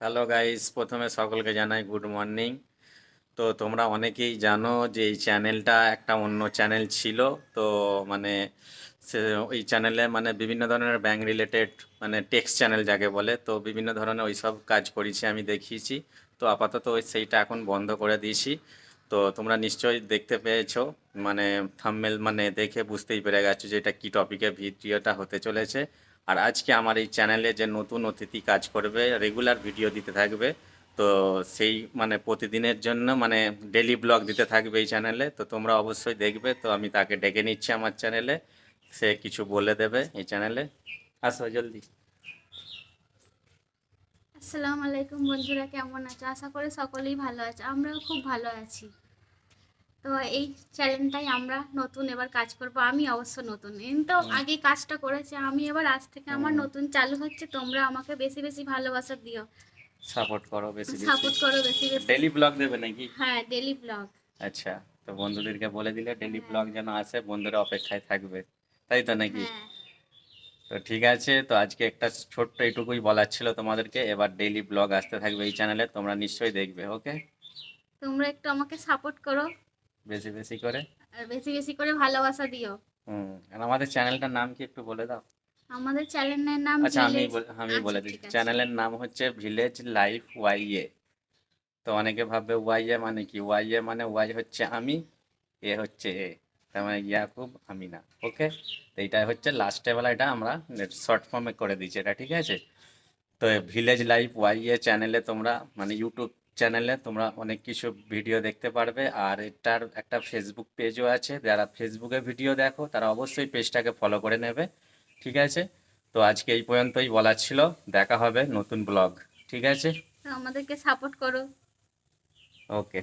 Hello guys প্রথমে সকলকে জানাই গুড মর্নিং তো তোমরা অনেকেই জানো যে এই চ্যানেলটা একটা অন্য চ্যানেল ছিল। তো মানে সে ওই চ্যানেলে মানে বিভিন্ন ধরনের ব্যাঙ্ক রিলেটেড মানে টেক্স চ্যানেল যাকে বলে, তো বিভিন্ন ধরনের ওই সব কাজ করেছি, আমি দেখিয়েছি। তো আপাতত ওই সেইটা এখন বন্ধ করে দিয়েছি। তো তোমরা নিশ্চয়ই দেখতে পেয়েছ। মানে থাম্বনেল মানে দেখে বুঝতেই পেরে গেছো যে এটা কী টপিকে ভিডিওটা হতে চলেছে। আর আজকে আমার এই চ্যানেলে যে নতুন অতিথি কাজ করবে রেগুলার ভিডিও দিতে থাকবে, তো সেই মানে প্রতিদিনের জন্য মানে ডেলি ব্লগ দিতে থাকবে এই চ্যানেলে তো তোমরা অবশ্যই দেখবে, তো আমি তাকে ডেকে নিচ্ছি আমার চ্যানেলে সে কিছু বলে দেবে এই চ্যানেলে আসো জলদি। আসসালামু আলাইকুম বন্ধুরা, কেমন আছো? আশা করি সকলেই ভালো আছে। আমরাও খুব ভালো আছি। তো এই চ্যানেলটাই আমরা নতুন এবার কাজ করব। আমি অবশ্য নতুন। তো আগে কাজটা করেছে আমি এবার আজ থেকে আমার নতুন চালু হচ্ছে তোমরা আমাকে বেশি বেশি ভালোবাসা দিও। সাপোর্ট করো বেশি বেশি। সাপোর্ট করো বেশি বেশি। ডেলি ব্লগ দেবে নাকি? হ্যাঁ ডেলি ব্লগ আচ্ছা তো বন্ধুদেরকে বলে দিলে হ্যাঁ। ব্লগ যেন আসে বন্ধুরা অপেক্ষায় থাকবে। তাই তো নাকি? হ্যাঁ। তো ঠিক আছে তো আজকে একটা ছোট্ট এটুকুই বলার ছিল তোমাদেরকে এবার ডেইলি ব্লগ আসতে থাকবে এই চ্যানেলে তোমরা নিশ্চয়ই দেখবে ওকে তোমরা একটু আমাকে সাপোর্ট করো। বেশি বেশি করে? আর বেশি বেশি করে ভালোবাসা দিও। হুম আর আমাদের চ্যানেলটার নাম কি একটু বলে দাও? আমাদের চ্যানেলের নাম আচ্ছা আমি আমি আচ্ছা, বলে ঠিক দিচ্ছি চ্যানেলের নাম হচ্ছে ভিলেজ লাইফ ওয়াই এ তো অনেকে ভাববে ওয়াই এ মানে কি? ওয়াই এ মানে ওয়াই হচ্ছে আমি এ হচ্ছে এ। তার মানে ইয়াকুব আমি না ওকে তো এইটা হচ্ছে লাস্টে বেলা এটা আমরা শর্ট ফর্মে করে দিচ্ছি এটা ঠিক আছে? তো ভিলেজ লাইফ ওয়াই এ চ্যানেলে তোমরা মানে ইউটিউব চ্যানেলে তোমরা অনেক কিছু ভিডিও দেখতে পারবে। আর এটার একটা ফেসবুক পেজও আছে। যারা ফেসবুকে ভিডিও দেখো তারা অবশ্যই পেজটাকে ফলো করে নেবে। ঠিক আছে? তো আজকে এই পর্যন্তই বলার ছিল। দেখা হবে নতুন ব্লগ ঠিক আছে? আমাদেরকে সাপোর্ট করো। ওকে